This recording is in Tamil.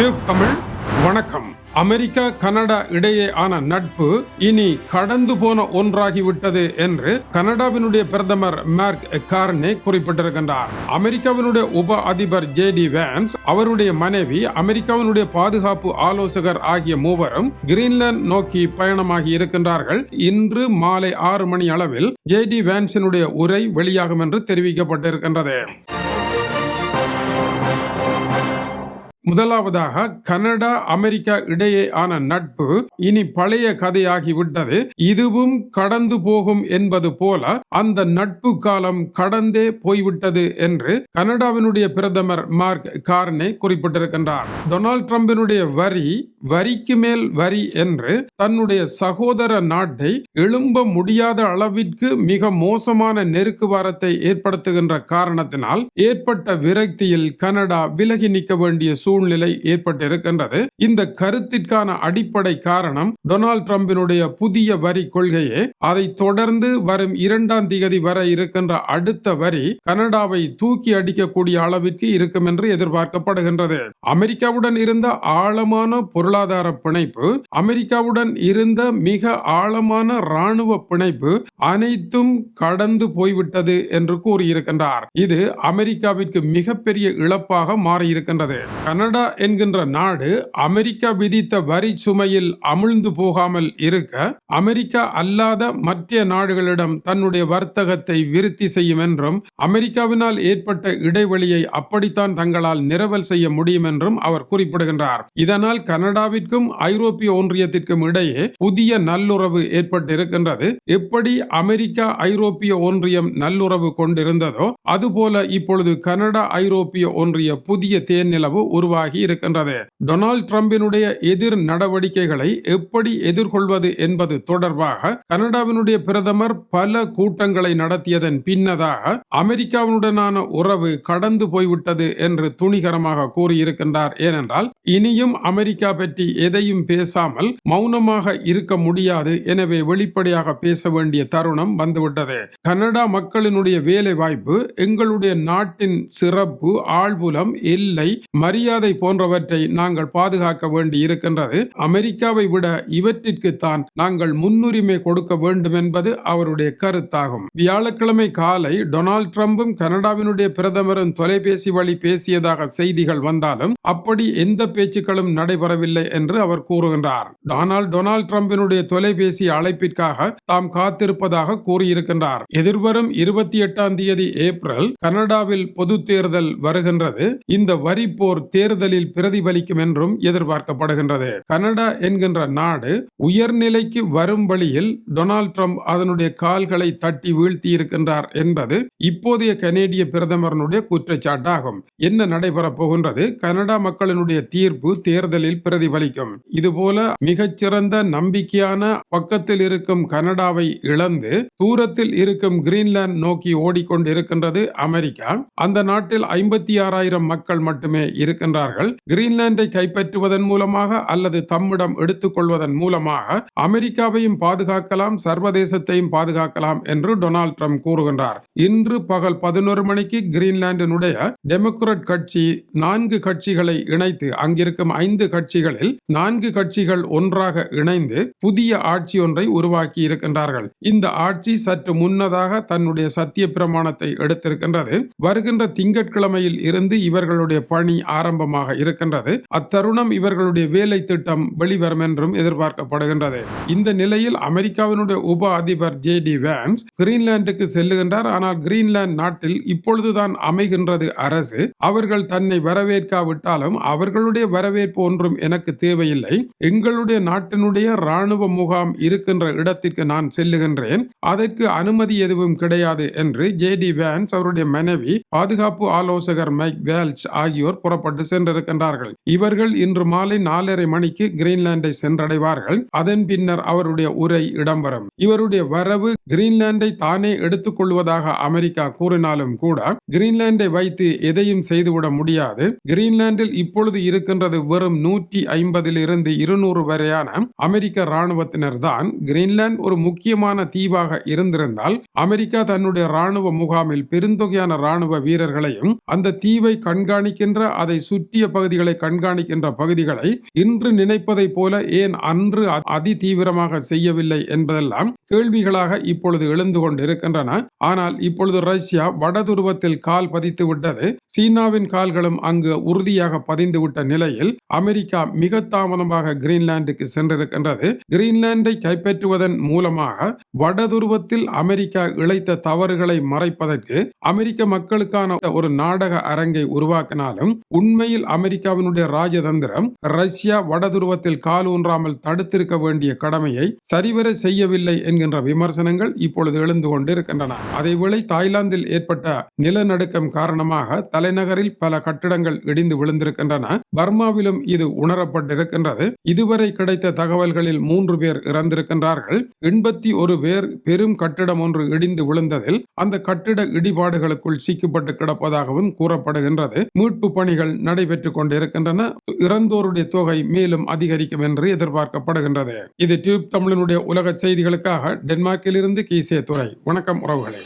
டியூப் தமிழ். வணக்கம். அமெரிக்கா கனடா இடையேயான நட்பு இனி கடந்து போன ஒன்றாகிவிட்டது என்று கனடாவினுடைய பிரதமர் மார்க் கார்னே குறிப்பிட்டிருக்கின்றார். அமெரிக்காவினுடைய உப அதிபர் ஜே டி வேன்ஸ் அவருடைய மனைவி அமெரிக்காவினுடைய பாதுகாப்பு ஆலோசகர் ஆகிய மூவரும் கிரீன்லாந்து நோக்கி பயணமாகி இருக்கின்றார்கள். இன்று மாலை ஆறு மணி அளவில் ஜே டி வேன்ஸினுடைய உரை வெளியாகும் என்று தெரிவிக்கப்பட்டிருக்கின்றது. முதலாவதாக கனடா அமெரிக்கா இடையே ஆன நட்பு இனி பழைய கதையாகிவிட்டது இதுவும் கடந்து போகும் என்பது போல அந்த நட்பு காலம் கடந்தே போய்விட்டது என்று கனடாவினுடைய பிரதமர் மார்க் கார்னே குறிப்பிட்டிருக்கின்றார். டொனால்ட் ட்ரம்பினுடைய வரி வரிக்கு மேல் வரி என்று தன்னுடைய சகோதர நாட்டை எழும்ப முடியாத அளவிற்கு மிக மோசமான நெருக்குவாரத்தை ஏற்படுத்துகின்ற காரணத்தினால் ஏற்பட்ட விரக்தியில் கனடா விலகி நிற்க வேண்டிய சூழ்நிலை ஏற்பட்டிருக்கின்றது. இந்த கருத்திற்கான அடிப்படை காரணம் டொனால்ட் ட்ரம்பினுடைய புதிய வரி கொள்கையே. அதை தொடர்ந்து வரும் இரண்டாம் திகதி வர இருக்கின்ற அடுத்த வரி கனடாவை தூக்கி அடிக்கக்கூடிய அளவிற்கு இருக்கும் என்று எதிர்பார்க்கப்படுகின்றது. அமெரிக்காவுடன் இருந்த ஆழமான பொருளாதார பிணைப்பு அமெரிக்காவுடன் இருந்த மிக ஆழமான ராணுவ பிணைப்பு அனைத்தும் கடந்து போய்விட்டது என்று கூறியிருக்கின்றார். இது அமெரிக்காவிற்கு மிகப்பெரிய இழப்பாக மாறியிருக்கின்றது. கனடா என்கின்ற நாடு அமெரிக்கா விதித்த வரி சுமையில் அமிழ்ந்து போகாமல் இருக்க அமெரிக்கா அல்லாத மற்ற நாடுகளிடம் தன்னுடைய வர்த்தகத்தை விருத்தி செய்யும் என்றும் அமெரிக்காவினால் ஏற்பட்ட இடைவெளியை அப்படித்தான் தங்களால் நிரவல் செய்ய முடியும் என்றும் அவர் குறிப்பிடுகின்றார். இதனால் கனடாவிற்கும் ஐரோப்பிய ஒன்றியத்திற்கும் இடையே புதிய நல்லுறவு ஏற்பட்டிருக்கின்றது. எப்படி அமெரிக்கா ஐரோப்பிய ஒன்றியம் நல்லுறவு கொண்டிருந்ததோ அதுபோல இப்பொழுது கனடா ஐரோப்பிய ஒன்றிய புதிய தேர்நிலவு உருவாகி இருக்கின்றது. டொனால்ட் டிரம்பினுடைய எதிர் நடவடிக்கைகளை எப்படி எதிர்கொள்வது என்பது தொடர்பாக கனடாவினுடைய பிரதமர் பல கூட்டங்களை நடத்தியதன் பின்னதாக அமெரிக்காவுடனான உறவு கடந்து போய்விட்டது என்று துணிகரமாக கூறியிருக்கின்றார். ஏனென்றால் இனியும் அமெரிக்கா பற்றி எதையும் பேசாமல் மௌனமாக இருக்க முடியாது. எனவே வெளிப்படையாக பேச வேண்டிய தருணம் வந்துவிட்டது. கனடா மக்களினுடைய வேலை வாய்ப்பு எங்களுடைய நாட்டின் சிறப்பு ஆழ்புலம் இல்லை மரியாதை போன்றவற்றை நாங்கள் பாதுகாக்க வேண்டி இருக்கின்றது அமெரிக்காவை விட இவற்றிற்குத்தான் நாங்கள் முன்னுரிமை கொடுக்க வேண்டும் என்பது அவருடைய கருத்தாகும். வியாழக்கிழமை காலை டொனால்ட் ட்ரம்பும் கனடாவினுடைய பிரதமரும் தொலைபேசி வழி பேசியதாக செய்திகள் வந்தாலும் அப்படி எந்த பேச்சுக்களும் நடைபெறவில்லை என்று அவர் கூறுகின்றார். ஆனால் டொனால்ட் ட்ரம்பினுடைய தொலைபேசி அழைப்பிற்காக தாம் காத்திருப்பதாக கூறியிருக்கின்றார். எதிர்வரும் இருபத்தி எட்டாம் தேதி ஏப்ரல் கனடாவில் பொது தேர்தல் வருகின்றது. இந்த வரி போர் தேர்தலில் பிரதிபலிக்கும் என்றும் எதிர்பார்க்கப்படுகின்றது. கனடா என்கின்ற நாடு உயர்நிலைக்கு வரும் வழியில் டொனால்ட் ட்ரம்ப் அதனுடைய கால்களை தட்டி வீழ்த்தி இருக்கின்றார் என்பது இப்போதைய கனேடிய பிரதமரனுடைய குற்றச்சாட்டாகும். என்ன நடைபெறப் போகின்றது? கனடா மக்களினுடைய தீர்ப்பு தேர்தலில் பிரதிபலிக்கும். இதுபோல மிகச்சிறந்த நம்பிக்கையான பக்கத்தில் இருக்கும் கனடாவை இழந்து தூரத்தில் இருக்கும் கிரீன்லாந்து நோக்கி ஓடிக்கொண்டிருக்கின்றது அமெரிக்கா. அந்த நாட்டில் ஐம்பத்தி ஆறாயிரம் மக்கள் மட்டுமே இருக்கின்றார்கள் கிரீன்லாந்தை கைப்பற்றுவதன் மூலமாக அல்லது தம்மிடம் எடுத்துக்கொள்வதன் மூலமாக அமெரிக்காவையும் பாதுகாக்கலாம் சர்வதேசத்தையும் பாதுகாக்கலாம் என்று டொனால்ட் ட்ரம்ப் கூறுகின்றார். இன்று பகல் பதினோரு மணிக்கு கிரீன்லாந்தினுடைய டெமோக்ராட் கட்சி நான்கு கட்சிகளை இணைத்து அங்கிருக்கும் ஐந்து கட்சிகளில் நான்கு கட்சிகள் ஒன்றாக இணைந்து புதிய ஆட்சி ஒன்றை உருவாக்கி இருக்கின்றார்கள். இந்த ஆட்சி சற்று முன்னதாக தன்னுடைய சத்திய பிரமாணத்தை எடுத்திருக்கின்றது. வருகின்ற திங்கட்கிழமையில் இருந்து இவர்களுடைய பணி ஆரம்பம் ஆரம்பமாக இருக்கின்றது. அத்தருணம் இவர்களுடைய வேலை திட்டம் வெளிவரும் என்றும் எதிர்பார்க்கப்படுகின்றது. இந்த நிலையில் அமெரிக்காவினுடைய உப அதிபர் ஜே டி வேன்ஸ் கிரீன்லாந்துக்கு செல்லுகின்றார். ஆனால் கிரீன்லாந்து நாட்டில் இப்பொழுதுதான் அமைகின்றது அரசு. அவர்கள் தன்னை வரவேற்காவிட்டாலும் அவர்களுடைய வரவேற்பு ஒன்றும் எனக்கு தேவையில்லை. எங்களுடைய நாட்டினுடைய ராணுவ முகாம் இருக்கின்ற இடத்திற்கு நான் செல்லுகின்றேன். அதற்கு அனுமதி எதுவும் கிடையாது என்று ஜே டி வேன்ஸ் அவருடைய மனைவி பாதுகாப்பு ஆலோசகர் மைக் வேல்ஸ் ஆகியோர் புறப்பட்டு சென்றிருக்கின்றார்கள். இவர்கள் இன்று மாலை நாலரை மணிக்கு கிரீன்லாந்தை சென்றடைவார்கள். அதன் பின்னர் அவருடைய உரை இடம்பெறும். இவருடைய வரவு கிரீன்லாந்தை தானே எடுத்துக் கொள்வதாக அமெரிக்கா கூறினாலும் கூட கிரீன்லாந்தை வைத்து எதையும் செய்துவிட முடியாது. கிரீன்லாந்தில் இப்பொழுது இருக்கின்றது வெறும் நூற்றி ஐம்பதில் இருந்து இருநூறு வரையான அமெரிக்க ராணுவத்தினர் தான். கிரீன்லாந்து ஒரு முக்கியமான தீவாக இருந்திருந்தால் அமெரிக்கா தன்னுடைய ராணுவ முகாமில் பெருந்தொகையான ராணுவ வீரர்களையும் அந்த தீவை கண்காணிக்கின்ற அதை சுற்றி சுற்றிய பகுதிகளை கண்காணிக்கின்ற பகுதிகளை இன்று நினைப்பதை போல ஏன் அன்று அதி தீவிரமாக செய்யவில்லை என்பதெல்லாம் கேள்விகளாக இப்பொழுது எழுந்து கொண்டிருக்கின்றன. ஆனால் இப்பொழுது ரஷ்யா வடதுருவத்தில் கால் பதித்து விட்டது. சீனாவின் கால்களும் அங்கு உறுதியாக பதிந்துவிட்ட நிலையில் அமெரிக்கா மிக தாமதமாக கிரீன்லாந்துக்கு சென்றிருக்கின்றது. கிரீன்லாந்தை கைப்பற்றுவதன் மூலமாக வடதுருவத்தில் அமெரிக்கா இழைத்த தவறுகளை மறைப்பதற்கு அமெரிக்க மக்களுக்கான ஒரு நாடக அரங்கை உருவாக்கினாலும் உண்மையில் அமெரிக்காவினுடைய ராஜதந்திரம் ரஷ்யா வடதுருவத்தில் கால் ஊன்றாமல் தடுத்திருக்க வேண்டிய கடமையை சரிவர செய்யவில்லை என்கின்ற விமர்சனங்கள் இப்பொழுது எழுந்து கொண்டிருக்கின்றன. அதேவேளை தாய்லாந்தில் ஏற்பட்ட நிலநடுக்கம் காரணமாக தலைநகரில் பல கட்டிடங்கள் இடிந்து விழுந்திருக்கின்றன. பர்மாவிலும் இது உணரப்பட்டிருக்கின்றது. இதுவரை கிடைத்த தகவல்களில் மூன்று பேர் இறந்திருக்கின்றார்கள். எண்பத்தி ஒரு வேர் பெரும் கட்டிடம் ஒன்று இடிந்து விழுந்ததில் அந்த கட்டிட இடிபாடுகளுக்குள் சிக்கப்பட்டு கிடப்பதாகவும் கூறப்படுகின்றது. மீட்பு பணிகள் நடைபெற்றுக் கொண்டிருக்கின்றன. இறந்தோருடைய தொகை மேலும் அதிகரிக்கும் என்று எதிர்பார்க்கப்படுகின்றது. இது டியூப் தமிழனுடைய உலக செய்திகளுக்காக டென்மார்க்கிலிருந்து கீசே துறை வணக்கம் உறவுகளே.